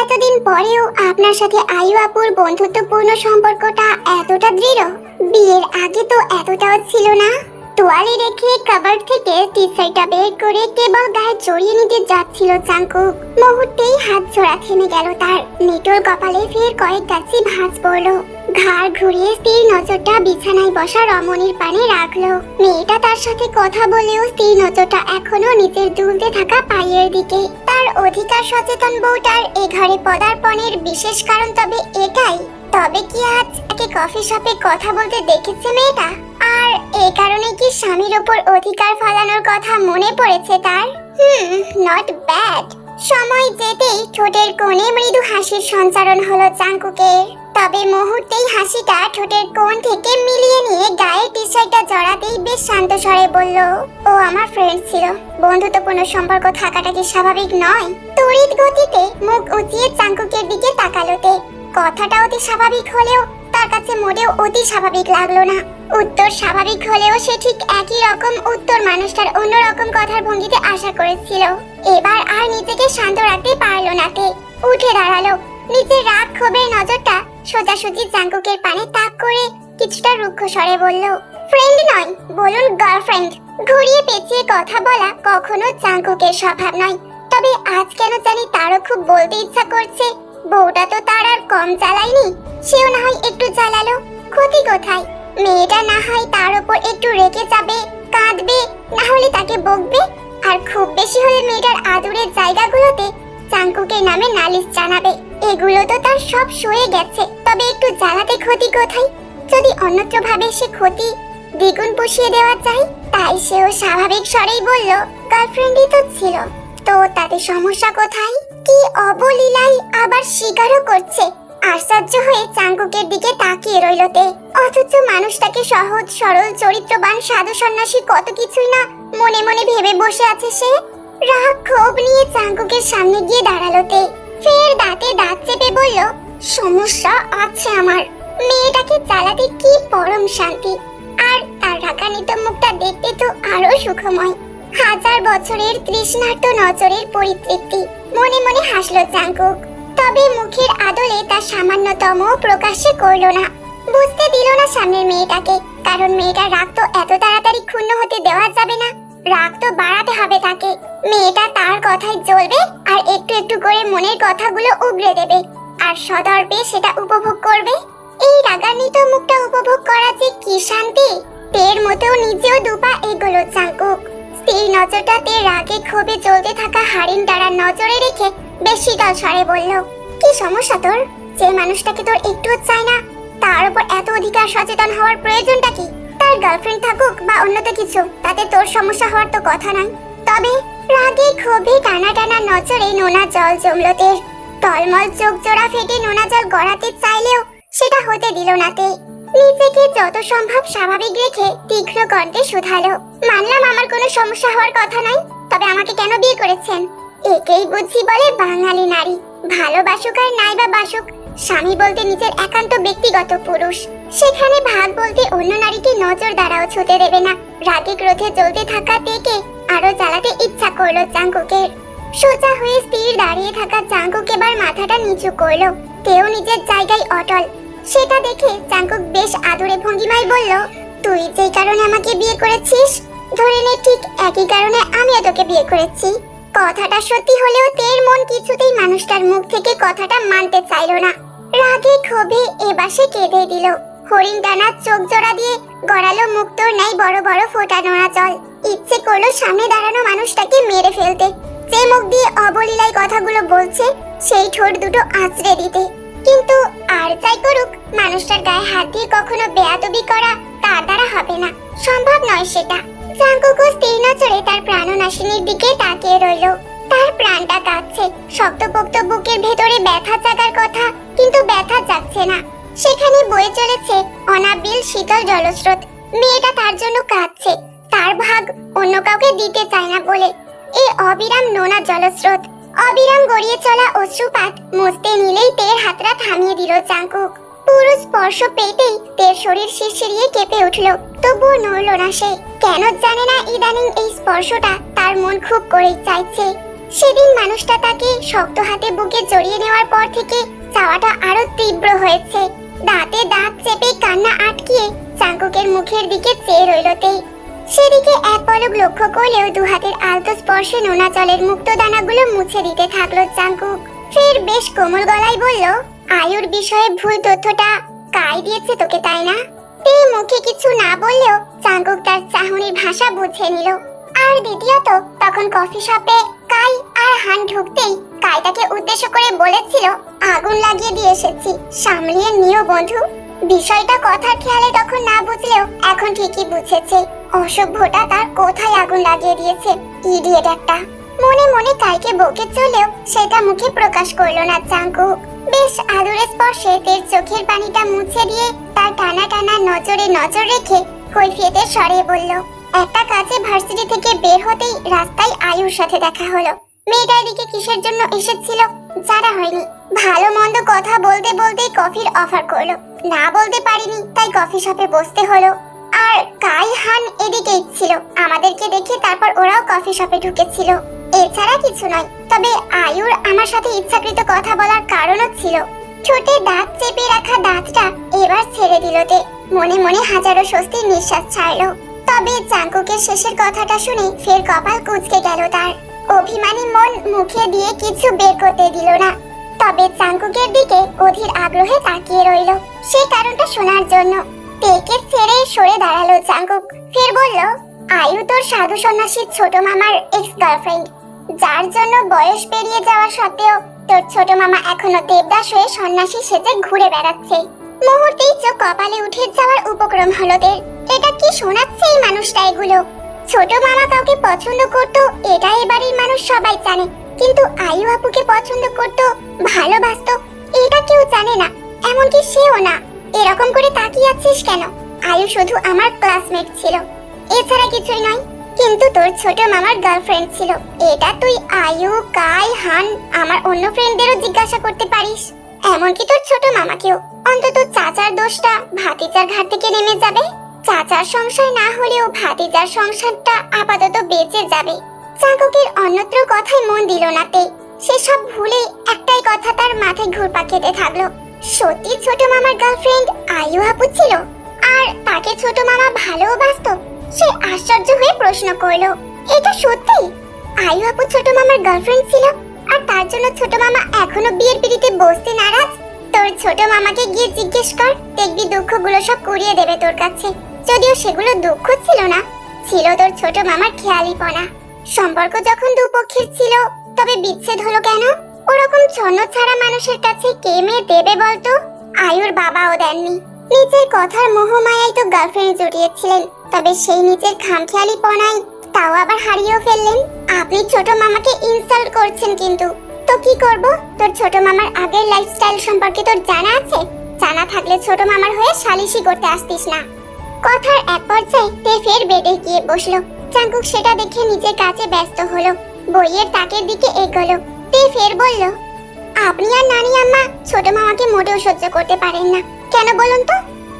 এতদিন পরেও আপনার সাথে আয়ু আপুর বন্ধুত্বপূর্ণ সম্পর্কটা এতটা দৃঢ়? বিয়ের আগে তো এতটাও ছিল না। তোয়ালে রেখে কাবার থেকে টি বের করে কেবল গায়ে জড়িয়ে নিতে যাচ্ছিল চাঙ্কুক মুহূর্তেই হাত জোড়া থেমে গেল তার। নিটোর কপালে ফের কয়েক গাছি ভাঁজ পড়ল। ঘাড় ঘুরিয়ে স্থির নজরটা বিছানায় বসা রমণীর পানে রাখল। মেয়েটা তার সাথে কথা বলেও স্থির নজরটা এখনও নিজের দুলতে থাকা পায়ের দিকে। তার অধিকার সচেতন বউটার এ ঘরে পদার্পণের বিশেষ কারণ তবে এটাই। তবে কি আজ তাকে কফি শপে কথা বলতে দেখেছে মেয়েটা? আর এ কারণে কি স্বামীর ওপর অধিকার ফলানোর কথা মনে পড়েছে তার? হুম নট ব্যাড সময় যেতেই ঠোঁটের কোণে মৃদু হাসির সঞ্চারণ হলো চাঙ্কুকের। তবে মুহূর্তেই হাসিটা ঠোঁটের কোণ থেকে মিলিয়ে নিয়ে গায়ে টি শার্টটা জড়াতেই বেশ শান্ত স্বরে বলল, ও আমার ফ্রেন্ড ছিল। বন্ধুত্বপূর্ণ সম্পর্ক থাকাটা কি স্বাভাবিক নয়? তড়িৎ গতিতে মুখ উঁচিয়ে চাঙ্কুকের দিকে তাকালোতে। কথাটা অতি স্বাভাবিক হলেও তার কাছে মোটেও অতি স্বাভাবিক লাগল না। উত্তর স্বাভাবিক হলেও সে ঠিক একই রকম উত্তর মানুষটার অন্যরকম কথার ভঙ্গিতে আশা করেছিল। এবার আর নিজেকে শান্ত রাখতে পারল না তে উঠে দাঁড়াল। নিজের রাগ ক্ষোভের নজরটা সোজাসুজি জাঙ্কুকের পানে তাক করে কিছুটা রুক্ষ স্বরে বলল ফ্রেন্ড নয়, বলুন গার্লফ্রেন্ড ঘুরিয়ে পেঁচিয়ে কথা বলা কখনো জাঙ্কুকের স্বভাব নয়। তবে আজ কেন জানি তারও খুব বলতে ইচ্ছা করছে। বউটা তো তার আর কম চালায়নি। সেও না হয় একটু চালালো ক্ষতি কোথায়? মেয়েটা না হয় তার উপর একটু রেগে যাবে, কাঁদবে, না হলে তাকে বকবে? আর খুব বেশি হলে মেয়েটার আদুরের জায়গাগুলোতে চাঙ্কুকের নামে নালিশ জানাবে। এগুলো তো তার সব সয়ে গেছে। তবে একটু জ্বালাতে ক্ষতি কোথায়? যদি অন্যত্র ভাবে সে ক্ষতি দ্বিগুণ পুষিয়ে দেওয়া চাই তাই সেও স্বাভাবিক স্বরেই বলল গার্লফ্রেন্ডই তো ছিল। তো তাতে সমস্যা কোথায়? কি অবলীলাই আবার স্বীকারও করছে। আশ্চর্য হয়ে চাঙ্কুকের দিকে তাকিয়ে রইল তে। অথচ মানুষটাকে সহজ, সরল, চরিত্রবান, সাধু সন্ন্যাসী কত কিছুই না মনে মনে ভেবে বসে আছে সে। রাগ ক্ষোভ নিয়ে চাঙ্কুকের সামনে গিয়ে দাঁড়াল তে। ফের দাঁতে দাঁত চেপে বলল, সমস্যা আছে আমার। মেয়েটাকে চালাতে কি পরম শান্তি। আর তার রাগান্বিত মুখটা দেখতে তো আরও সুখময়। হাজার বছরের তৃষ্ণার্ত নজরের পরিতৃপ্তি। মনে মনে হাসলো চাঙ্কুক। তবে মুখের আদলে তা সামান্যতম প্রকাশ্যে করল না। বুঝতে দিল না সামনের মেয়েটাকে, কারণ মেয়েটার রাগ তো এত তাড়াতাড়ি ক্ষুণ্ণ হতে দেওয়া যাবে না। রাগ তো বাড়াতে হবে তাকে। মেয়েটা তার কথায় জ্বলবে আর একটু একটু করে মনের কথাগুলো উগড়ে দেবে আর সদর্পে সেটা উপভোগ করবে। এই রাগান্বিত মুখটা উপভোগ করা যে কি শান্তি! তের মতেও নিজেও দুপা এগুলো চাঙ্কুক। স্থির নজরটাতে রাগে ক্ষোভে জ্বলতে থাকা হারিন তারার নজরে রেখে বেশ শীতল স্বরে বলল, কি সমস্যা তোর? যে মানুষটাকে তোর একটুও চায় না, তার উপর এত অধিকার সচেতন হওয়ার প্রয়োজনটা কি? তার গার্লফ্রেন্ড থাকুক বা অন্যত কিছু, তাতে তোর সমস্যা হওয়ার তো কথা নাই। তবে রাগে ক্ষোভে টানা টানা নজরে নোনা জল জমলো তের টলমল চোখ জোড়া ফেটে নোনা জল গড়াতে চাইলেও সেটা হতে দিল না তে। নিজেকে যত সম্ভব স্বাভাবিক রেখে তীক্ষ্ণ কণ্ঠে শুধালো, মানলাম আমার কোনো সমস্যা হওয়ার কথা নাই, তবে আমাকে কেন বিয়ে করেছেন? একেই বুঝি বলে বাঙালি নারী। ভালোবাসুক আর নাই বা বাসুক, স্বামী বলতে নিজের একান্ত ব্যক্তিগত পুরুষ। সেখানে ভাগ বলতে অন্য নারীকে নজর দ্বারাও ছুতে দেবে না। রাগে ক্রোধে জ্বলতে থাকা তেকে আরও জ্বালাতে ইচ্ছা করল চাঙ্কুকের। সোজা হয়ে স্থির দাঁড়িয়ে থাকা চাঙ্কুক এবার মাথাটা নিচু করল। তেও নিজের জায়গায় অটল। সেটা দেখে চাঙ্কুক বেশ আদুরে ভঙ্গিমায় বলল, তুই যেই কারণে আমাকে বিয়ে করেছিস, ধরে নে ঠিক একই কারণে আমিও তোকে বিয়ে করেছি। কথাটা সত্যি হলেও তের মন কিছুতেই মানুষটার মুখ থেকে কথাটা মানতে চাইল না। রাগে ক্ষোভে এবার সে কেঁদে দিল। হরিণ টানার চোখ জোড়া দিয়ে গড়ালো মুক্তর নাই বড় বড় ফোটা নোড়া জল। ইচ্ছে করল সামনে দাঁড়ানো মানুষটাকে মেরে ফেলতে। যে মুখ দিয়ে অবলীলায় কথাগুলো বলছে, সেই ঠোঁট দুটো আঁচড়ে দিতে। কিন্তু আর যাই করুক, মানুষটার গায়ে হাত দিয়ে কখনো বেয়াদবি করা তার দ্বারা হবে না। সম্ভব নয় সেটা। চাঙ্কুকু স্থির নজরে তার প্রাণনাশিনীর দিকে তাকিয়ে রইল। তার প্রাণটা কাঁদছে। শক্তপোক্ত বুকের ভেতরে ব্যথা জাগার কথা, কিন্তু ব্যথা যাচ্ছে না। সেখানে বয়ে চলেছে অনাবিল শীতল জলস্রোত। মেয়েটা তার জন্য কাঁদছে। তার ভাগ অন্য কাউকে দিতে চায় না বলে। এই অবিরাম নোনা জলস্রোত। অবিরাম গড়িয়ে চলা অশ্রুপাত মুছতে নিলেই তের হাতটা থামিয়ে দিল চাঙ্কুক পুরো স্পর্শ পেতেই তের শরীর শিরশিরিয়ে কেঁপে উঠল। তবুও নড়ল না সে। কেন জানে না ইদানিং এই স্পর্শটা তার মন খুব করেই চাইছে। সেদিন মানুষটা তাকে শক্ত হাতে বুকে জড়িয়ে নেওয়ার পর থেকে চাওয়াটা আরও তীব্র হয়েছে। দাঁতে দাঁত চেপে কান্না আটকিয়ে চাঙ্কুকের মুখের দিকে চেয়ে রইল তে সেদিকে এক পলক লক্ষ্য করলেও দু হাতের আলতো স্পর্শে নোনা জলের মুক্ত দানাগুলো মুছে দিতে থাকল চাঙ্কুক ফের বেশ কোমল গলায় বলল আয়ুর বিষয়ে ভুল তথ্যটা কাই দিয়েছে তোকে, তাই না? তে মুখে কিছু না বললেও চাঙ্কুক তার চাহনির ভাষা বুঝে নিল। আর দ্বিতীয়ত, তখন কফি শপে কাই আর হান ঢুকতেই কাই তাকে উদ্দেশ্য করে বলেছিল, আগুন লাগিয়ে দিয়ে এসেছি, সামলিয়ে নিও বন্ধু। বিষয়টা কথার খেয়ালে তখন না বুঝলেও এখন ঠিকই বুঝেছে। অসভ্যটা তার কোথায় আগুন লাগিয়ে দিয়েছে ইডিয়েট একটা। মনে মনে কাইকে বকে চলেও সেটা মুখে প্রকাশ করল না চাঙ্কুক বেশ আদুরে স্পর্শে তের চোখের পানিটা মুছে দিয়ে তার টানা টানা নজরে নজর রেখে কৈফিয়তের স্বরে বলল, একটা কাজে ভার্সিটি থেকে বের হতেই রাস্তায় আয়ুর সাথে দেখা হলো। মেয়েটা এদিকে কিসের জন্য এসেছিল জানা হয়নি। ভালো মন্দ কথা বলতে বলতেই কফির অফার করল। না বলতে পারিনি, তাই কফি শপে বসতে হলো। আর কাই হান এদিকে ছিল। আমাদেরকে দেখে তারপর ওরাও কফি শপে ঢুকেছিল। এছাড়া কিছু নয়। তবে আয়ুর আমার সাথে ইচ্ছাকৃত কথা বলার কারণও ছিল। ঠোঁটে দাঁত চেপে রাখা দাঁতটা এবার ছেড়ে দিল তে। মনে মনে হাজারো স্বস্তির নিঃশ্বাস ছাড়লো। তবে চাঙ্কুকের শেষের কথাটা শুনে ফের কপাল কুঁচকে গেল তার। অভিমানী মন মুখে দিয়ে কিছু বের করতে দিল না। তবে চাঙ্কুকের দিকে অধীর আগ্রহে তাকিয়ে রইল। সেই কারণটা শোনার জন্য। তেকে ছেড়ে সরে দাঁড়াল চাঙ্কুক। ফের বলল, আয়ু তোর সাধু সন্ন্যাসীর ছোট মামার এক্স গার্লফ্রেন্ড যার জন্য বয়স পেরিয়ে যাওয়া সত্ত্বেও তোর ছোট মামা এখনও দেবদাস হয়ে সন্ন্যাসী সেজে ঘুরে বেড়াচ্ছে। মুহূর্তেই চোখ কপালে উঠে যাওয়ার উপক্রম হলো দের এটা কি শোনাচ্ছে এই মানুষটা এগুলো? ছোট মামা কাউকে পছন্দ করত, এটা এই বাড়ির মানুষ সবাই জানে। কিন্তু আয়ু আপুকে পছন্দ করত, ভালোবাসতো, এটা কেউ জানে না। এমনকি সেও না। এরকম করে তাকিয়ে আছিস কেন? আয়ু শুধু আমার ক্লাসমেট ছিল। এছাড়া কিছুই নয় কিন্তু তোর ছোট মামার গার্লফ্রেন্ড ছিল। এটা তুই আয়ু কাই হান, আমার অন্য ফ্রেন্ডদেরও জিজ্ঞাসা করতে পারিস। এমনকি তোর ছোট মামাকেও। অন্তত চাচার দোষটা ভাতিজার ঘাট থেকে নেমে যাবে। চাচার সংসার না হলেও ভাতিজার সংসারটা আপাতত বেঁচে যাবে। চাঙ্কুকের অন্যত্র কথায় মন দিল না তে। সেসব ভুলে একটাই কথা তার মাথায় ঘুরপা খেতে থাকল। সত্যি ছোট মামার গার্লফ্রেন্ড আয়ু আপু ছিল? আর তাকে ছোট মামা ভালোবাসতো? সে আশ্চর্য হয়ে প্রশ্ন করল, এটা সত্যি? আয়ু আপু ছোট মামার গার্লফ্রেন্ড ছিল, আর তার জন্য ছোট মামা এখনও বিয়ের পিড়িতে বসতে নারাজ? তোর ছোট মামাকে গিয়ে জিজ্ঞেস কর, দেখবি দুঃখগুলো সব কুড়িয়ে দেবে তোর কাছে। যদিও সেগুলো দুঃখ ছিল না, ছিল তোর ছোট মামার খেয়ালিপনা। সম্পর্ক যখন দুপক্ষের ছিল, তবে বিচ্ছেদ হলো কেন? ওরকম ছন্ন ছাড়া মানুষের কাছে কে মেয়ে দেবে বলতো? আয়ুর বাবাও দেননি। নিজের কথার মোহমায়াই তো গার্লফ্রেন্ড জড়িয়েছিলেন তবে সেই নিজের খামখেয়ালি পনাই তাও আবার হারিয়েও ফেললেন। আপনি ছোট মামাকে ইনসাল্ট করছেন কিন্তু। তো কি করব? তোর ছোট মামার আগের লাইফস্টাইল সম্পর্কে তোর জানা আছে? জানা থাকলে ছোট মামার হয়ে সালিশি করতে আসতিস না। কথার এক পর্যায়ে তে ফের বেডে গিয়ে বসল। চাঙ্কুক সেটা দেখে নিজের কাছে ব্যস্ত হলো। বইয়ের তাকের দিকে এগোলো। তে ফের বলল, আপনি আর নানি আম্মা ছোট মামাকে মোটেও সহ্য করতে পারেন না। কেন বলুন তো?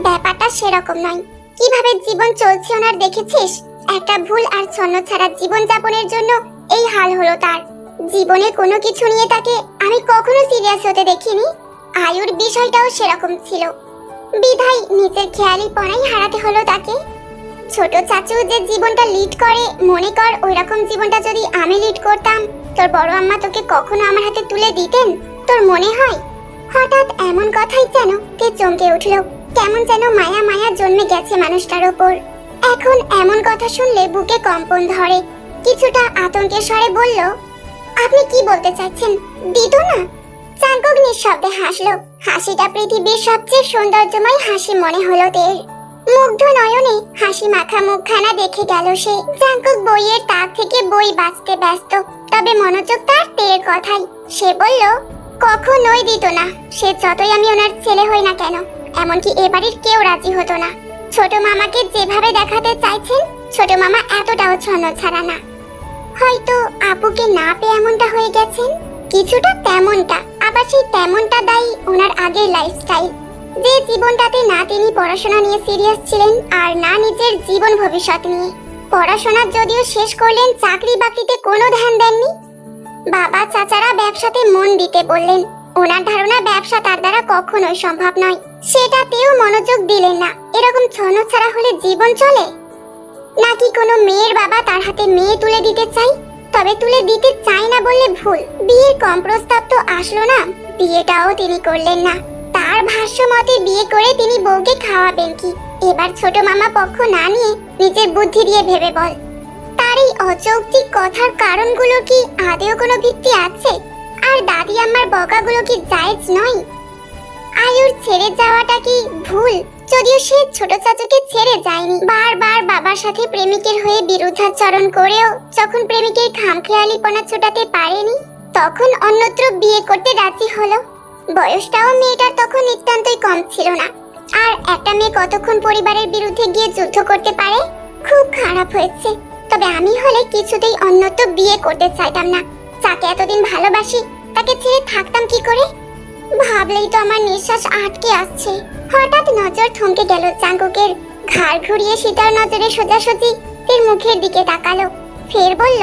ব্যাপারটা সেরকম নয়। কীভাবে জীবন চলছে ওনার দেখেছিস? একটা ভুল আর ছন্ন ছাড়া জীবন যাপনের জন্য এই হাল হলো তার। জীবনে কোনো কিছু নিয়ে তাকে আমি কখনো সিরিয়াস হতে দেখিনি। আয়ুর বিষয়টাও সেরকম ছিল। বিধাই নিজের খেয়ালি পড়াই হারাতে হলো তাকে। ছোট চাচু যে জীবনটা লিড করে, মনে কর ওই রকম জীবনটা যদি আমি লিড করতাম, তোর বড় আম্মা তোকে কখনো আমার হাতে তুলে দিতেন? তোর মনে হয়? হঠাৎ এমন কথাই যেন তে চমকে উঠল। কেমন যেন মায়া মায়া জন্মে গেছে মানুষটার ওপর। এখন এমন কথা শুনলে বুকে কম্পন ধরে। কিছুটা আতঙ্কের স্বরে বলল, আপনি কি বলতে চাচ্ছেন? দিত না? চাঙ্কুক নিঃশব্দে হাসলো। হাসিটা পৃথিবীর সবচেয়ে সৌন্দর্যময় হাসি মনে হলো তের। মুগ্ধ নয়নে হাসি মাখা মুখখানা দেখে গেল সে। চাঙ্কুক বইয়ের তাক থেকে বই বাঁচতে ব্যস্ত। তবে মনোযোগ তার তের কথাই। সে বলল, কখনোই দিত না। সে যতই আমি ওনার ছেলে হই না কেন এমনকি এ বাড়ির কেউ রাজি হতো না। ছোট মামাকে যেভাবে দেখাতে চাইছেন, ছোট মামা এতটাও ছন্ন ছাড়া না। হয়তো আপুকে না পেয়ে এমনটা হয়ে গেছেন? কিছুটা তেমনটা, আবার সেই তেমনটা দায়ী ওনার আগের লাইফস্টাইল যে জীবনটাতে না তিনি পড়াশোনা নিয়ে সিরিয়াস ছিলেন আর না নিজের জীবন ভবিষ্যৎ নিয়ে। পড়াশোনা যদিও শেষ করলেন, চাকরি বাকরিতে কোনো ধ্যান দেননি। বাবা, চাচারা ব্যবসাতে মন দিতে বললেন ওনার ধারণা ব্যবসা তার দ্বারা কখনোই সম্ভব নয়। সেটাতেও মনোযোগ দিলেন না। এরকম ছন্ন ছাড়া হলে জীবন চলে? নাকি কোনো মেয়ের বাবা তার হাতে মেয়ে তুলে দিতে চাই? তবে তুলে দিতে চাই না বললে ভুল। বিয়ের কম প্রস্তাব তো আসলো না। বিয়েটাও তিনি করলেন না। তার ভাষ্য মতে বিয়ে করে তিনি বউকে খাওয়াবেন কি? এবার ছোট মামা পক্ষ না নিয়ে নিজের বুদ্ধি দিয়ে ভেবে বল। তার এই অযৌক্তিক কথার কারণগুলো কি আদেও কোনো ভিত্তি আছে? আর দাদি আমার বকাগুলো কি জায়েজ নয়? আয়ুর ছেড়ে যাওয়াটা কি ভুল? যদিও সে ছোট চাচুকে ছেড়ে যায়নি। বারবার বাবার সাথে প্রেমিকের হয়ে বিরুদ্ধাচরণ করেও যখন প্রেমিকের খামখেয়ালিপনা ছোটাতে পারেনি, তখন অন্যত্র বিয়ে করতে রাজি হলো। বয়সটাও মেয়েটার তখন নিতান্তই কম ছিল না। আর একটা মেয়ে কতক্ষণ পরিবারের বিরুদ্ধে গিয়ে যুদ্ধ করতে পারে? খুব খারাপ হয়েছে। তবে আমি হলে কিছুতেই অন্যত্র বিয়ে করতে চাইতাম না। যাকে এতদিন ভালোবাসি তাকে ছেড়ে থাকতাম কি করে? ভাবলেই তো আমার নিঃশ্বাস আটকে আসছে। হঠাৎ নজর থমকে গেল চাঙ্কুকের। ঘাড় ঘুরিয়ে সীতার নজরে সোজাসুজি তের মুখের দিকে তাকালো। ফের বলল,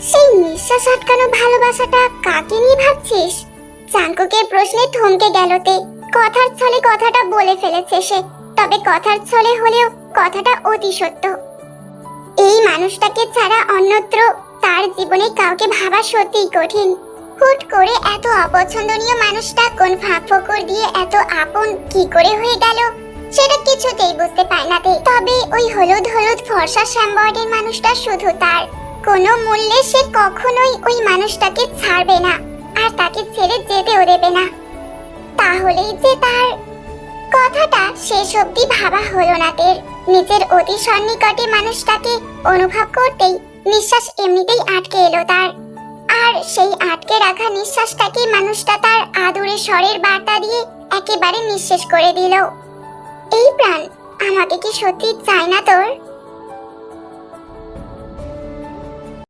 সেই নিঃশ্বাস আটকানো ভালোবাসাটা কাকে নিয়ে ভাবছিস? চাঙ্কুকের প্রশ্নে থমকে গেল তে। কথার ছলে কথাটা বলে ফেলেছে সে। তবে কথার ছলে হলেও কথাটা অতি সত্য। এই মানুষটাকে ছাড়া অন্যত্র তার জীবনে কাউকে ভাবা সত্যিই কঠিন। হুট করে এত অপছন্দনীয় মানুষটা কোন ফাঁক দিয়ে এত আপন কি করে হয়ে গেল? সেটা কিছুতেই বুঝতে পায় না। তবে ওই হলুদ হলুদ ফর্সা শ্যামবর্ডের মানুষটা শুধু তার। কোনো মূল্যে সে কখনোই ওই মানুষটাকে ছাড়বে না, আর তাকে ছেড়ে যেতেও দেবে না। তাহলেই যে তার কথাটা শেষ অবধি ভাবা হলো না তের নিজের অতি সন্নিকটে মানুষটাকে অনুভব করতেই নিঃশ্বাস এমনিতেই আটকে এলো তার। আর সেই আটকে রাখা নিঃশ্বাসটাকে মানুষটা তার আদুরে স্বরের বার্তা দিয়ে একেবারে নিঃশেষ করে দিল। এই প্রাণ, আমাকে কি সত্যি চায় না তোর?